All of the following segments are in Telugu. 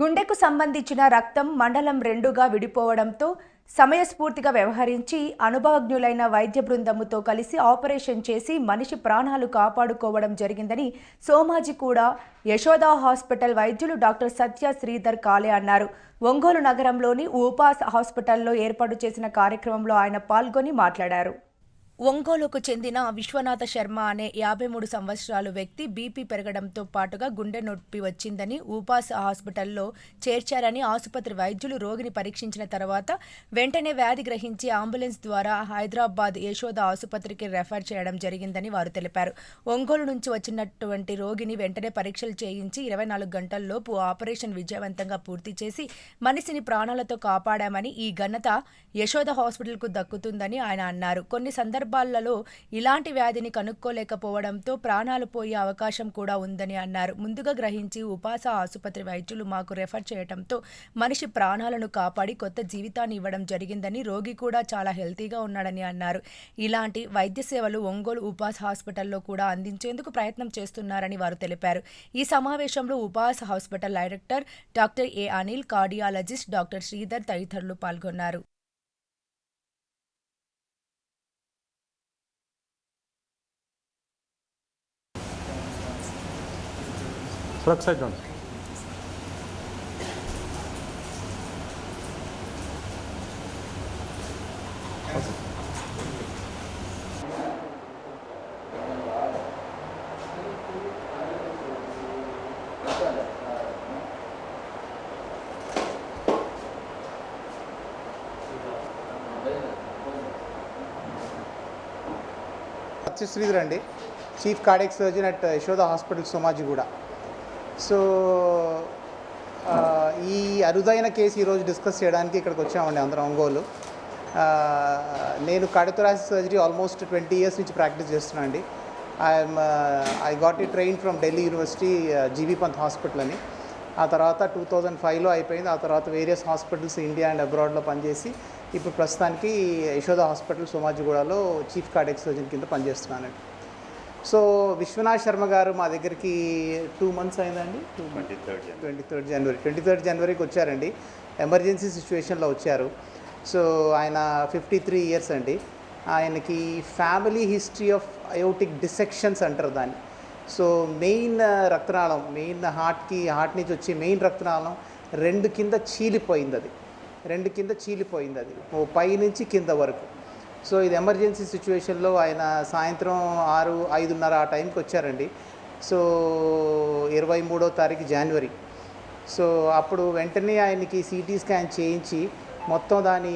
గుండెకు సంబంధించిన రక్తం మండలం రెండుగా విడిపోవడంతో సమయస్ఫూర్తిగా వ్యవహరించి అనుభవజ్ఞులైన వైద్య బృందముతో కలిసి ఆపరేషన్ చేసి మనిషి ప్రాణాలు కాపాడుకోవడం జరిగిందని సోమాజీ కూడా యశోదా హాస్పిటల్ వైద్యులు డాక్టర్ సత్య శ్రీధర్ కాలే అన్నారు. ఒంగోలు నగరంలోని ఉపాస్ హాస్పిటల్లో ఏర్పాటు చేసిన కార్యక్రమంలో ఆయన పాల్గొని మాట్లాడారు. ఒంగోలుకు చెందిన విశ్వనాథ శర్మ అనే యాభై మూడు సంవత్సరాల వ్యక్తి బీపీ పెరగడంతో పాటుగా గుండె నొప్పి వచ్చిందని ఉపాస హాస్పిటల్లో చేర్చారని ఆసుపత్రి వైద్యులు రోగిని పరీక్షించిన తర్వాత వెంటనే వ్యాధి గ్రహించి అంబులెన్స్ ద్వారా హైదరాబాద్ యశోద ఆసుపత్రికి రెఫర్ చేయడం జరిగిందని వారు తెలిపారు. ఒంగోలు నుంచి వచ్చినటువంటి రోగిని వెంటనే పరీక్షలు చేయించి ఇరవై నాలుగు గంటల్లోపు ఆపరేషన్ విజయవంతంగా పూర్తి చేసి మనిషిని ప్రాణాలతో కాపాడామని ఈ ఘనత యశోద హాస్పిటల్కు దక్కుతుందని ఆయన అన్నారు. కొన్ని సందర్భాలలో ఇలాంటి వ్యాధిని కనుక్కోలేకపోవడంతో ప్రాణాలు పోయే అవకాశం కూడా ఉందని అన్నారు. ముందుగా గ్రహించి ఉపాస ఆసుపత్రి వైద్యులు మాకు రెఫర్ చేయడంతో మనిషి ప్రాణాలను కాపాడి కొత్త జీవితాన్ని ఇవ్వడం జరిగిందని రోగి కూడా చాలా హెల్తీగా ఉన్నాడని అన్నారు. ఇలాంటి వైద్య సేవలు ఒంగోలు ఉపాస హాస్పిటల్లో కూడా అందించేందుకు ప్రయత్నం చేస్తున్నారని వారు తెలిపారు. ఈ సమావేశంలో Upasa hospital director doctor A Anil cardiologist doctor Sridhar తదితరులు పాల్గొన్నారు. ఫ్రక్ సైడ్ రండి శ్రీధర్ అండి. Chief cardiac surgeon at Yashoda hospital Somajiguda. So ఈ అరుదైన కేసు ఈరోజు డిస్కస్ చేయడానికి ఇక్కడికి వచ్చామండి అందరం ఒంగోలు. నేను cardiothoracic surgery almost twenty years నుంచి ప్రాక్టీస్ చేస్తున్నా అండి. ఐఎమ్ ఐ గాట్ ఈ train from Delhi University GB Pant Hospital అని. ఆ తర్వాత టూ థౌజండ్ ఫైవ్లో అయిపోయింది. ఆ తర్వాత వేరియస్ హాస్పిటల్స్ ఇండియా అండ్ అబ్రాడ్లో పనిచేసి ఇప్పుడు ప్రస్తుతానికి యశోద హాస్పిటల్ సోమాజిగూడలో చీఫ్ కార్డియక్ సర్జన్ కింద పనిచేస్తున్నానండి. సో విశ్వనాథ్ శర్మ గారు మా దగ్గరికి టూ మంత్స్ అయిందండి. Two twenty third twenty third జనవరి ట్వంటీ థర్డ్ జనవరికి వచ్చారండి ఎమర్జెన్సీ సిచ్యువేషన్లో వచ్చారు. సో ఆయన ఫిఫ్టీ త్రీ ఇయర్స్ అండి. ఆయనకి family history of aortic dissections అంటారు దాన్ని. సో మెయిన్ రక్తనాళం మెయిన్ హార్ట్కి హార్ట్ నుంచి వచ్చే మెయిన్ రక్తనాళం రెండు కింద చీలిపోయింది అది. రెండు కింద చీలిపోయింది అది. ఓ పై నుంచి కింద వరకు. సో ఇది ఎమర్జెన్సీ సిచ్యువేషన్లో ఆయన సాయంత్రం ఆరు ఐదున్నర ఆ టైంకి వచ్చారండి. సో ఇరవై మూడో తారీఖు జనవరి. సో అప్పుడు వెంటనే ఆయనకి సిటీ స్కాన్ చేయించి మొత్తం దాని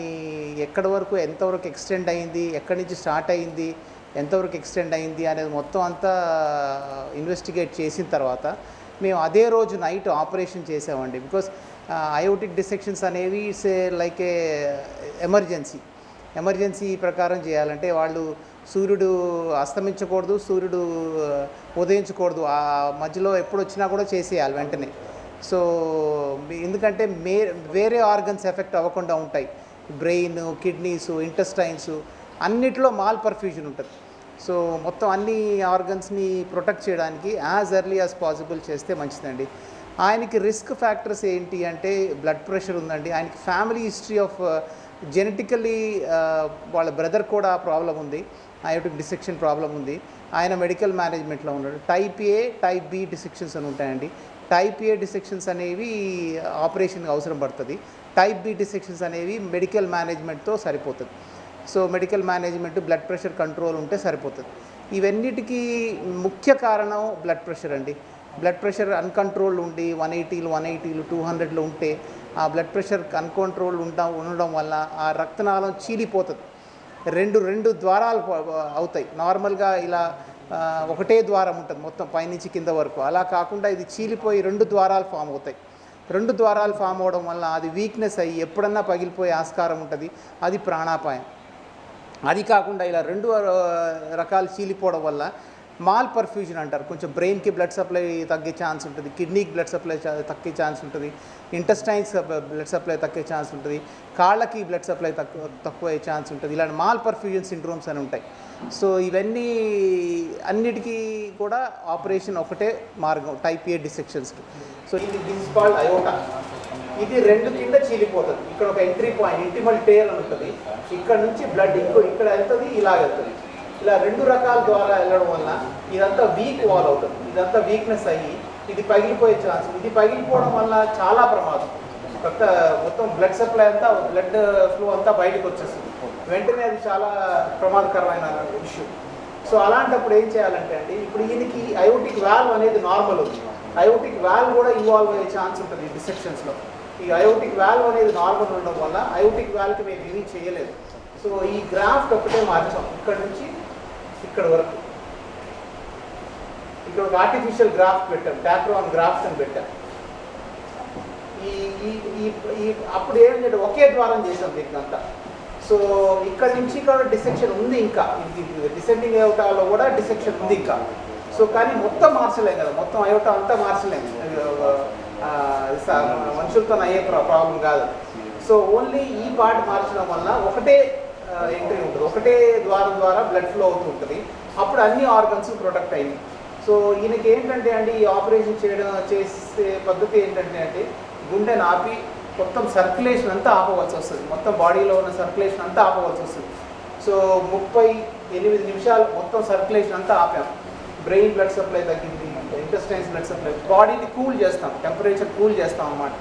ఎక్కడి వరకు ఎంతవరకు ఎక్స్టెండ్ అయింది ఎక్కడి నుంచి స్టార్ట్ అయింది ఎంతవరకు ఎక్స్టెండ్ అయింది అనేది మొత్తం అంతా ఇన్వెస్టిగేట్ చేసిన తర్వాత మేము అదే రోజు నైట్ ఆపరేషన్ చేసామండి. బికాస్ ఐఓటిక్ డిసెక్షన్స్ అనేవి it's a like a emergency. Emergency ప్రకారం చేయాలంటే వాళ్ళు సూర్యుడు అస్తమించకూడదు సూర్యుడు ఉదయించకూడదు. ఆ మధ్యలో ఎప్పుడు వచ్చినా కూడా చేసేయాలి వెంటనే. సో ఎందుకంటే మే వేరే ఆర్గన్స్ ఎఫెక్ట్ అవ్వకుండా ఉంటాయి. బ్రెయిన్ కిడ్నీస్ ఇంటెస్టైన్స్ అన్నిట్లో మాల్ పర్ఫ్యూజన్ ఉంటుంది. సో మొత్తం అన్ని ఆర్గన్స్ని ప్రొటెక్ట్ చేయడానికి యాజ్ ఎర్లీ యాజ్ పాసిబుల్ చేస్తే మంచిదండి. ఆయనకి రిస్క్ ఫ్యాక్టర్స్ ఏంటి అంటే బ్లడ్ ప్రెషర్ ఉందండి. ఆయనకి family history of genetically uh, వాళ్ళ బ్రదర్ కూడా ప్రాబ్లం ఉంది. అయోటిక్ డిసెక్షన్ ప్రాబ్లం ఉంది. ఆయన మెడికల్ మేనేజ్మెంట్లో ఉన్నాడు. Type A type B dissections అని ఉంటాయండి. టైప్ ఏ డిసెక్షన్స్ అనేవి ఆపరేషన్కి అవసరం పడుతుంది. టైప్ బి డిసెక్షన్స్ అనేవి మెడికల్ మేనేజ్మెంట్తో సరిపోతుంది. So medical management blood pressure control ఉంటే సరిపోతుంది. ఇవన్నిటికీ ముఖ్య కారణం బ్లడ్ ప్రెషర్ అండి. బ్లడ్ ప్రెషర్ అన్కంట్రోల్ ఉండి వన్ ఎయిటీలు వన్ ఎయిటీలు టూ హండ్రెడ్లు ఉంటే ఆ బ్లడ్ ప్రెషర్ అన్కంట్రోల్ ఉంటా ఉండడం వల్ల ఆ రక్తనాళం చీలిపోతుంది. రెండు రెండు ద్వారాలు అవుతాయి. నార్మల్గా ఇలా ఒకటే ద్వారం ఉంటుంది మొత్తం పైనుంచి కింద వరకు. అలా కాకుండా ఇది చీలిపోయి రెండు ద్వారాలు ఫామ్ అవుతాయి. రెండు ద్వారాలు ఫామ్ అవడం వల్ల అది వీక్నెస్ అయ్యి ఎప్పుడన్నా పగిలిపోయే ఆస్కారం ఉంటుంది. అది ప్రాణాపాయం. అది కాకుండా ఇలా రెండు రకాలు చీలిపోవడం వల్ల మాల్ పర్ఫ్యూజన్ అంటారు. కొంచెం బ్రెయిన్కి బ్లడ్ సప్లై తగ్గే ఛాన్స్ ఉంటుంది. కిడ్నీకి బ్లడ్ సప్లై తగ్గే ఛాన్స్ ఉంటుంది. ఇంటెస్టైన్స్ బ్లడ్ సప్లై తగ్గే ఛాన్స్ ఉంటుంది. కాళ్ళకి బ్లడ్ సప్లై తక్కువ తక్కువ అయ్యే ఛాన్స్ ఉంటుంది. ఇలాంటి మాల్ పర్ఫ్యూజన్ సిండ్రోమ్స్ అని ఉంటాయి. సో ఇవన్నీ అన్నిటికీ కూడా ఆపరేషన్ ఒకటే మార్గం. టైప్ ఏ డిసెక్షన్స్కి సో ఇది దిస్ కాల్డ్ అయోటా. ఇది రెండు కింద చీలిపోతుంది. ఇక్కడ ఒక ఎంట్రీ పాయింట్ ఇంటిమల్ టేర్ అని ఉంటుంది. ఇక్కడ నుంచి బ్లడ్ ఇంకో ఇక్కడ వెళ్తుంది ఇలా వెళ్తుంది. ఇలా రెండు రకాల ద్వారా వెళ్ళడం వల్ల ఇదంతా వీక్ వాల్ అవుతుంది. ఇదంతా వీక్నెస్ అయ్యి ఇది పగిలిపోయే ఛాన్స్ ఇది పగిలిపోవడం వల్ల చాలా ప్రమాదం. కొత్త మొత్తం బ్లడ్ సప్లై అంతా బ్లడ్ ఫ్లో అంతా బయటకు వచ్చేస్తుంది. వెంటనే అది చాలా ప్రమాదకరమైన ఇష్యూ సో అలాంటప్పుడు ఏం చేయాలంటే అండి ఇప్పుడు ఈయనకి ఐఓటిక్ వాల్వ్ అనేది నార్మల్ ఉంది. ఐఓటిక్ వాల్వ్ కూడా ఇన్వాల్వ్ అయ్యే ఛాన్స్ ఉంటుంది డిసెక్షన్స్లో ఈ అయోటిక్ వాల్వ్ అనేది నార్మల్ ఉండడం వల్ల ఐఓటిక్ వాల్వ్కి మేము ఏమీ చేయలేదు. సో ఈ గ్రాఫ్ట్ ఒకటే మార్చాం. ఇక్కడ నుంచి ఇక్కడ వరకు. ఇక్కడ ఒక ఆర్టిఫిషియల్ గ్రాఫ్ పెట్టాం డాక్రోన్ గ్రాఫ్స్ అని పెట్టాం ఈ ఈ అప్పుడు ఏంటంటే ఒకే ద్వారం చేసాం దీనికి అంతా సో ఇక్కడ నుంచి కూడా డిసెక్షన్ ఉంది ఇంకా. డిసెండింగ్ అయోటాలో కూడా డిసెక్షన్ ఉంది ఇంకా. సో కానీ మొత్తం మార్చలేం కదా. మొత్తం అయోటా అంతా మార్చలేము మనుషులతో అయ్యే ప్రాబ్లం కాదు. సో ఓన్లీ ఈ పార్ట్ మార్చడం వల్ల ఒకటే ఎంట్రీ ఉంటుంది. ఒకటే ద్వారం ద్వారా బ్లడ్ ఫ్లో అవుతూ ఉంటుంది. అప్పుడు అన్ని ఆర్గన్స్ ప్రొటెక్ట్ అయ్యింది సో ఈయనకి ఏంటంటే అండి ఈ ఆపరేషన్ చేయడం చేసే పద్ధతి ఏంటంటే అంటే గుండెని ఆపి మొత్తం సర్క్యులేషన్ అంతా ఆపవలసి వస్తుంది. మొత్తం బాడీలో ఉన్న సర్క్యులేషన్ అంతా ఆపవలసి వస్తుంది. సో ముప్పై ఎనిమిది నిమిషాలు మొత్తం సర్క్యులేషన్ అంతా ఆపాం. బ్రెయిన్ బ్లడ్ సప్లై తగ్గింది ఇంటెస్టైన్స్ బ్లడ్ సప్లై బాడీని కూల్ చేస్తాం. టెంపరేచర్ కూల్ చేస్తాం అన్నమాట.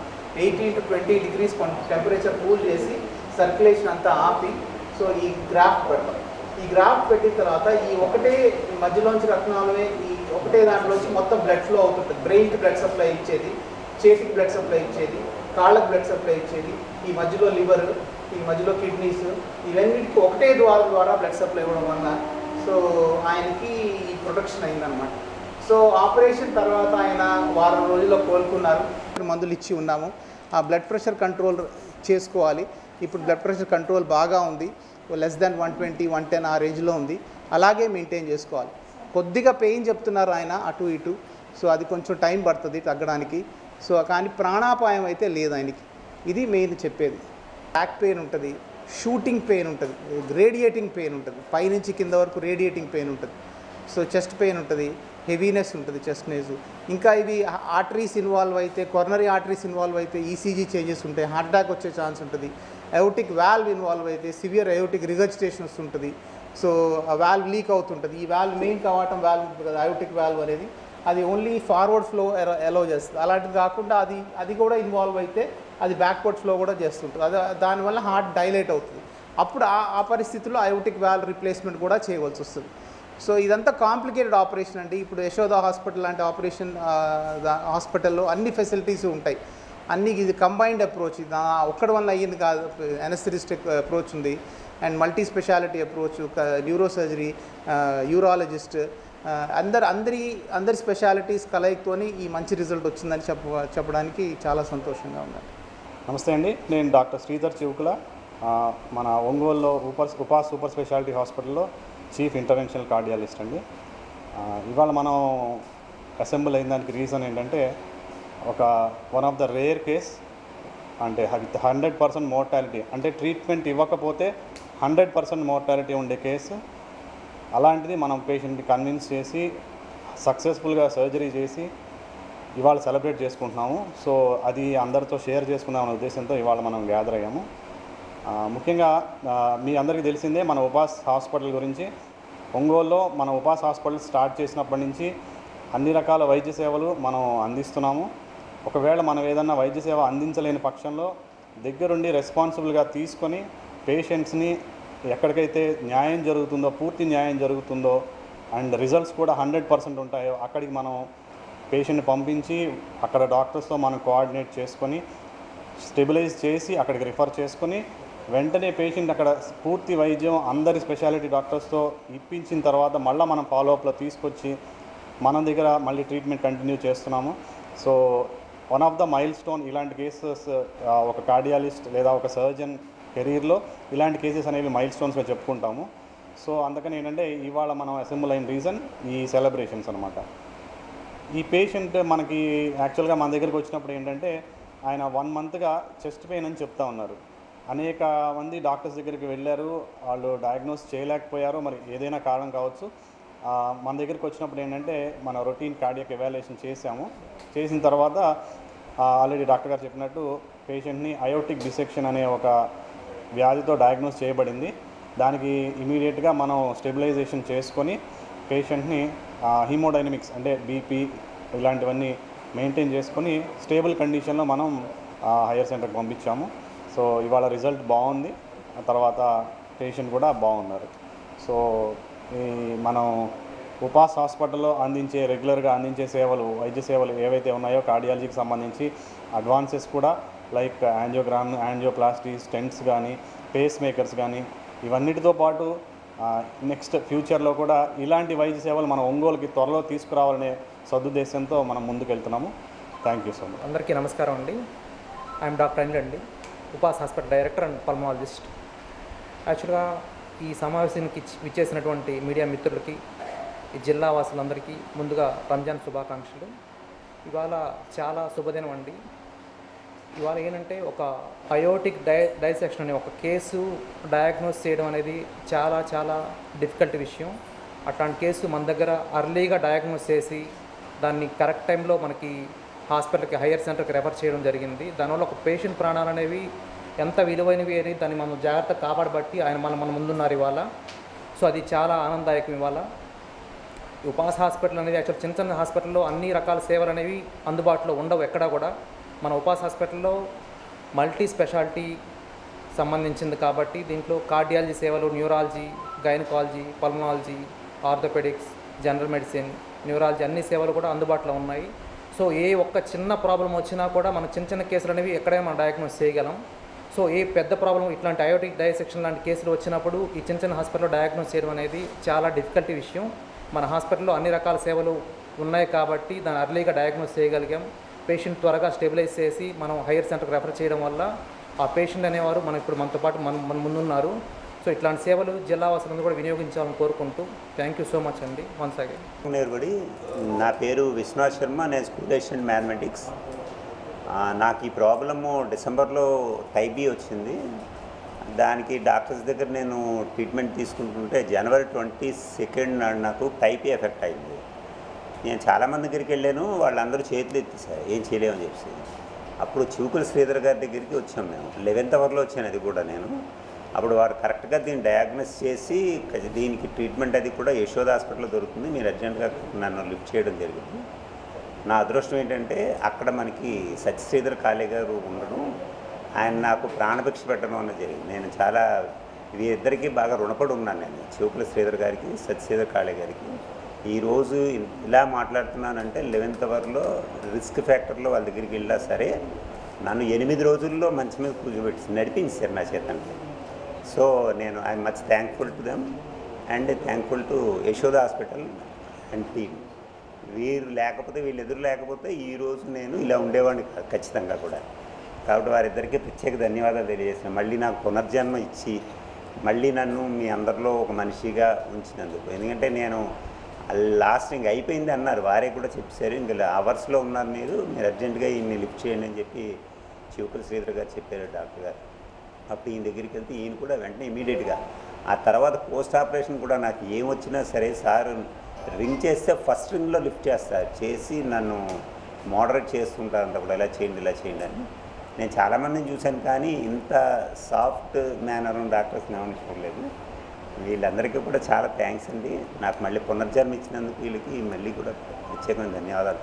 Eighteen to twenty degrees temperature cool చేసి సర్క్యులేషన్ అంతా ఆపి సో ఈ గ్రాఫ్ పెడతాం. ఈ గ్రాఫ్ పెట్టిన తర్వాత ఈ ఒకటే మధ్యలోంచి రక్తనాళమే ఈ ఒకటే దాంట్లోంచి మొత్తం బ్లడ్ ఫ్లో అవుతుంటుంది. బ్రెయిన్కి బ్లడ్ సప్లై ఇచ్చేది చేతికి బ్లడ్ సప్లై ఇచ్చేది కాళ్ళకి బ్లడ్ సప్లై ఇచ్చేది ఈ మధ్యలో లివర్ ఈ మధ్యలో కిడ్నీస్ ఇవన్నిటికి ఒకటే ద్వారా ద్వారా బ్లడ్ సప్లై ఇవ్వడం వల్ల సో ఆయనకి ఈ ప్రొటెక్షన్ అయిందనమాట సో ఆపరేషన్ తర్వాత ఆయన వారం రోజుల్లో కోలుకున్నారు. మందులు ఇచ్చి ఉన్నాము. ఆ బ్లడ్ ప్రెషర్ కంట్రోల్ చేసుకోవాలి. ఇప్పుడు బ్లడ్ ప్రెషర్ కంట్రోల్ బాగా ఉంది. Less than one twenty one ten ఆ రేంజ్లో ఉంది. అలాగే మెయింటైన్ చేసుకోవాలి. కొద్దిగా పెయిన్ చెప్తున్నారు ఆయన అటు ఇటు. సో అది కొంచెం టైం పడుతుంది తగ్గడానికి. సో కానీ ప్రాణాపాయం అయితే లేదు ఆయనకి. ఇది మెయిన్ చెప్పేది. బ్యాక్ పెయిన్ ఉంటుంది. షూటింగ్ పెయిన్ ఉంటుంది. రేడియేటింగ్ పెయిన్ ఉంటుంది. పైనుంచి కింద వరకు రేడియేటింగ్ పెయిన్ ఉంటుంది. సో చెస్ట్ పెయిన్ ఉంటుంది. హెవీనెస్ ఉంటుంది చెస్ట్ నేజ్ ఇంకా ఇవి ఆర్టరీస్ ఇన్వాల్వ్ అయితే కొరనరీ ఆర్టరీస్ ఇన్వాల్వ్ అయితే ఈసీజీ చేంజెస్ ఉంటాయి. హార్ట్ అటాక్ వచ్చే ఛాన్స్ ఉంటుంది. అయోటిక్ వాల్వ్ ఇన్వాల్వ్ అయితే సివియర్ అయోటిక్ రిగర్జిటేషన్ వస్తుంటుంది. సో ఆ వాల్వ్ లీక్ అవుతుంటుంది. ఈ వాల్వ్ మెయిన్ కావటం వాల్వ్ ఉంటుంది కదా అయోటిక్ వాల్వ్ అనేది. అది ఓన్లీ ఫార్వర్డ్ ఫ్లో అలో చేస్తుంది. అలాంటిది కాకుండా అది అది కూడా ఇన్వాల్వ్ అయితే అది బ్యాక్వర్డ్ ఫ్లో కూడా చేస్తుంటుంది. అది దానివల్ల హార్ట్ డైలేట్ అవుతుంది. అప్పుడు ఆ ఆ పరిస్థితుల్లో అయోటిక్ వాల్వ్ రిప్లేస్మెంట్ కూడా చేయవలసి వస్తుంది. సో ఇదంతా కాంప్లికేటెడ్ ఆపరేషన్ అండి. ఇప్పుడు యశోద హాస్పిటల్ లాంటి ఆపరేషన్ హాస్పిటల్లో అన్ని ఫెసిలిటీస్ ఉంటాయి. అన్ని ఇది కంబైన్డ్ అప్రోచ్ ఇది ఆ ఒక్కడి వల్ల అయ్యింది కాదు ఎనస్థిరిస్టిక్ అప్రోచ్ ఉంది. And multi speciality approach neurosurgery urologist అందరు అందరి అందరి స్పెషాలిటీస్ కలయితోని ఈ మంచి రిజల్ట్ వచ్చిందని చెప్ప చెప్పడానికి చాలా సంతోషంగా ఉన్నాను. నమస్తే అండి. నేను డాక్టర్ శ్రీధర్ చివుకుల మన ఒంగోలులో ఉపర్ ఉపా సూపర్ స్పెషాలిటీ హాస్పిటల్లో చీఫ్ ఇంటర్వెన్షనల్ కార్డియాలిస్ట్ అండి. ఇవాళ మనం అసెంబ్ల్ అయిన దానికి రీజన్ ఏంటంటే ఒక one of the rare case అంటే విత్ హండ్రెడ్ పర్సెంట్ మోర్టాలిటీ అంటే ట్రీట్మెంట్ ఇవ్వకపోతే హండ్రెడ్ పర్సెంట్ మోర్టాలిటీ ఉండే కేసు అలాంటిది మనం పేషెంట్ని కన్విన్స్ చేసి సక్సెస్ఫుల్గా సర్జరీ చేసి ఇవాళ సెలబ్రేట్ చేసుకుంటున్నాము. సో అది అందరితో షేర్ చేసుకుందామనే ఉద్దేశంతో ఇవాళ మనం గ్యాదర్ అయ్యాము. ముఖ్యంగా మీ అందరికీ తెలిసిందే మన ఉపాస్ హాస్పిటల్ గురించి. ఒంగోలులో మన ఉపాస్ హాస్పిటల్ స్టార్ట్ చేసినప్పటి నుంచి అన్ని రకాల వైద్య సేవలు మనం అందిస్తున్నాము. ఒకవేళ మనం ఏదన్నా వైద్య సేవ అందించలేని పక్షంలో దగ్గరుండి రెస్పాన్సిబుల్గా తీసుకొని పేషెంట్స్ని ఎక్కడికైతే న్యాయం జరుగుతుందో పూర్తి న్యాయం జరుగుతుందో అండ్ రిజల్ట్స్ కూడా హండ్రెడ్ పర్సెంట్ ఉంటాయో అక్కడికి మనం పేషెంట్ని పంపించి అక్కడ డాక్టర్స్తో మనం కోఆర్డినేట్ చేసుకొని స్టెబిలైజ్ చేసి అక్కడికి రిఫర్ చేసుకొని వెంటనే పేషెంట్ అక్కడ పూర్తి వైద్యం అందరి స్పెషాలిటీ డాక్టర్స్తో ఇప్పించిన తర్వాత మళ్ళీ మనం ఫాలోఅప్లో తీసుకొచ్చి మన దగ్గర మళ్ళీ ట్రీట్మెంట్ కంటిన్యూ చేస్తున్నాము. So one of the milestone ఇలాంటి కేసెస్ ఒక కార్డియాలిస్ట్ లేదా ఒక సర్జన్ కెరీర్లో ఇలాంటి కేసెస్ అనేవి మైల్ స్టోన్స్గా చెప్పుకుంటాము. సో అందుకని ఏంటంటే ఇవాళ మనం అసెంబ్ల్ అయిన రీజన్ ఈ సెలబ్రేషన్స్ అనమాట ఈ పేషెంట్ మనకి యాక్చువల్గా మన దగ్గరికి వచ్చినప్పుడు ఏంటంటే ఆయన వన్ మంత్గా చెస్ట్ పెయిన్ అని చెప్తా ఉన్నారు. అనేక మంది డాక్టర్స్ దగ్గరికి వెళ్ళారు వాళ్ళు డయాగ్నోస్ చేయలేకపోయారు మరి ఏదైనా కారణం కావచ్చు. మన దగ్గరికి వచ్చినప్పుడు ఏంటంటే మన రొటీన్ కార్డియక్ ఎవాల్యుయేషన్ చేసాము చేసిన తర్వాత ఆల్రెడీ డాక్టర్ గారు చెప్పినట్టు పేషెంట్ని అయోటిక్ డిసెక్షన్ అనే ఒక వ్యాధితో డయాగ్నోస్ చేయబడింది. దానికి ఇమీడియట్గా మనం స్టెబిలైజేషన్ చేసుకొని పేషెంట్ని హీమోడైనమిక్స్ అంటే బీపీ ఇలాంటివన్నీ మెయింటైన్ చేసుకొని స్టేబుల్ కండిషన్లో మనం హైయర్ సెంటర్కి పంపించాము. సో ఇవాళ రిజల్ట్ బాగుంది. తర్వాత పేషెంట్ కూడా బాగున్నారు. సో మనం ఉపాస్ హాస్పిటల్లో అందించే రెగ్యులర్గా అందించే సేవలు వైద్య సేవలు ఏవైతే ఉన్నాయో కార్డియాలజీకి సంబంధించి అడ్వాన్సెస్ కూడా లైక్ యాంజియోగ్రామ్ యాంజియోప్లాస్టీ స్టెంట్స్ కానీ పేస్ మేకర్స్ కానీ ఇవన్నిటితో పాటు నెక్స్ట్ ఫ్యూచర్లో కూడా ఇలాంటి వైద్య సేవలు మన ఒంగోలుకి త్వరలో తీసుకురావాలనే సదుద్దేశంతో మనం ముందుకెళ్తున్నాము. Thank you so much. అందరికీ నమస్కారం అండి. ఐఎమ్ డాక్టర్ అనిల్ అండి Upas hospital director and pulmonologist యాక్చువల్గా ఈ సమావేశానికి విచ్చేసినటువంటి మీడియా మిత్రులకి ఈ జిల్లా వాసులందరికీ ముందుగా రంజాన్ శుభాకాంక్షలు. ఇవాళ చాలా శుభదినం అండి. ఇవాళ ఏంటంటే ఒక అయోటిక్ డై డైసెక్షన్ అనే ఒక కేసు డయాగ్నోస్ చేయడం అనేది చాలా చాలా డిఫికల్ట్ విషయం. అట్లాంటి కేసు మన దగ్గర అర్లీగా డయాగ్నోస్ చేసి దాన్ని కరెక్ట్ టైంలో మనకి హాస్పిటల్కి హైయర్ సెంటర్కి రెఫర్ చేయడం జరిగింది. దానివల్ల ఒక పేషెంట్ ప్రాణాలు అనేవి ఎంత విలువైనవి అని దాన్ని మనం జాగ్రత్త కాపాడబట్టి ఆయన మన మన ముందున్నారు ఇవాళ. సో అది చాలా ఆనందదాయకం ఇవాళ. ఉపాస హాస్పిటల్ అనేది యాక్చువల్ చిన్న చిన్న హాస్పిటల్లో అన్ని రకాల సేవలు అనేవి అందుబాటులో ఉండవు ఎక్కడా కూడా. మన ఉపాస హాస్పిటల్లో మల్టీ స్పెషాలిటీ సంబంధించింది కాబట్టి దీంట్లో కార్డియాలజీ సేవలు neurology gynaecology pulmonology orthopaedics general medicine neurology అన్ని సేవలు కూడా అందుబాటులో ఉన్నాయి. సో ఏ ఒక్క చిన్న ప్రాబ్లం వచ్చినా కూడా మన చిన్న చిన్న కేసులు అనేవి ఎక్కడైనా మనం డయాగ్నోస్ చేయగలం. సో ఏ పెద్ద ప్రాబ్లం ఇట్లాంటి అయోటిక్ డైసెక్షన్ లాంటి కేసులు వచ్చినప్పుడు ఈ చిన్న చిన్న హాస్పిటల్లో డయాగ్నోస్ చేయడం అనేది చాలా డిఫికల్టీ విషయం. మన హాస్పిటల్లో అన్ని రకాల సేవలు ఉన్నాయి కాబట్టి దాన్ని అర్లీగా డయాగ్నోస్ చేయగలిగాం. పేషెంట్ త్వరగా స్టెబిలైజ్ చేసి మనం హైయర్ సెంటర్కి రెఫర్ చేయడం వల్ల ఆ పేషెంట్ అనేవారు మనం ఇప్పుడు మనతో పాటు మన మన ముందున్నారు. సో ఇట్లాంటి సేవలు జిల్లా వాసులందరూ కూడా వినియోగించాలని కోరుకుంటూ థ్యాంక్ యూ సో మచ్ అండి. వన్స్ అగైన్ నా పేరు విశ్వనాథ్ శర్మ నేను స్కూల్ అసిస్టెంట్ మ్యాథమెటిక్స్. నాకు ఈ ప్రాబ్లము డిసెంబర్లో టైబీ వచ్చింది. దానికి డాక్టర్స్ దగ్గర నేను ట్రీట్మెంట్ తీసుకుంటుంటే జనవరి ట్వంటీ సెకండ్ నాడు నాకు టైపీ ఎఫెక్ట్ అయింది. నేను చాలామంది దగ్గరికి వెళ్ళాను వాళ్ళందరూ చేతులు ఎత్తేసారు ఏం చేయలేమని చెప్పి అప్పుడు చూకుల శ్రీధర్ గారి దగ్గరికి వచ్చాం మేము. లెవెన్త్ అవర్లో వచ్చాను అది కూడా నేను. అప్పుడు వారు కరెక్ట్గా దీన్ని డయాగ్నోస్ చేసి దీనికి ట్రీట్మెంట్ అది కూడా యశోద హాస్పిటల్లో దొరుకుతుంది. మీరు అర్జెంటుగా నన్ను లిఫ్ట్ చేయడం జరిగింది. నా అదృష్టం ఏంటంటే అక్కడ మనకి సత్యశ్రీధర్ కాళే గారు ఉండడం ఆయన నాకు ప్రాణభిక్ష పెట్టడం అన్నది జరిగింది. నేను చాలా వీరిద్దరికీ బాగా రుణపడి ఉన్నాను నేను. చూపుల శ్రీధర్ గారికి సత్యశ్రీధర్ కాళే గారికి. ఈరోజు ఇలా మాట్లాడుతున్నానంటే లెవెన్త్ అవర్లో రిస్క్ ఫ్యాక్టర్లో వాళ్ళ దగ్గరికి వెళ్ళా సరే నన్ను ఎనిమిది రోజుల్లో మంచి మీద కూర్చోబెట్టి నడిపించారు నా చేతంటే సో నేను I much thankful to them and thankful to Yashoda hospital and team వీరు లేకపోతే వీళ్ళు ఎదురు లేకపోతే ఈరోజు నేను ఇలా ఉండేవాడిని కాదు ఖచ్చితంగా కూడా. కాబట్టి వారిద్దరికీ ప్రత్యేక ధన్యవాదాలు తెలియజేసిన మళ్ళీ నాకు పునర్జన్మ ఇచ్చి మళ్ళీ నన్ను మీ అందరిలో ఒక మనిషిగా ఉంచినందుకు. ఎందుకంటే నేను లాస్ట్ ఇంక అయిపోయింది అన్నారు. వారే కూడా చెప్పారు. ఇంకా అవర్స్లో ఉన్నారు మీరు. మీరు అర్జెంటుగా ఈయన్ని లిఫ్ట్ చేయండి అని చెప్పి చివుకుల శ్రీధర్ గారు చెప్పారు డాక్టర్ గారు. అప్పుడు ఈయన దగ్గరికి వెళ్తే ఈయన కూడా వెంటనే ఇమీడియట్గా ఆ తర్వాత పోస్ట్ ఆపరేషన్ కూడా నాకు ఏం వచ్చినా సరే సార్ రింగ్ చేస్తే ఫస్ట్ రింగ్లో లిఫ్ట్ చేస్తారు చేసి నన్ను మోడరేట్ చేస్తుంటారు కూడా ఇలా చేయండి ఇలా చేయండి అని. నేను చాలామందిని చూశాను కానీ ఇంత సాఫ్ట్ మేనర్ డాక్టర్స్ నేను చూడలేదు. వీళ్ళందరికీ కూడా చాలా థ్యాంక్స్ అండి. నాకు మళ్ళీ పునర్జన్మ ఇచ్చినందుకు వీళ్ళకి మళ్ళీ కూడా ప్రత్యేకమైన ధన్యవాదాలు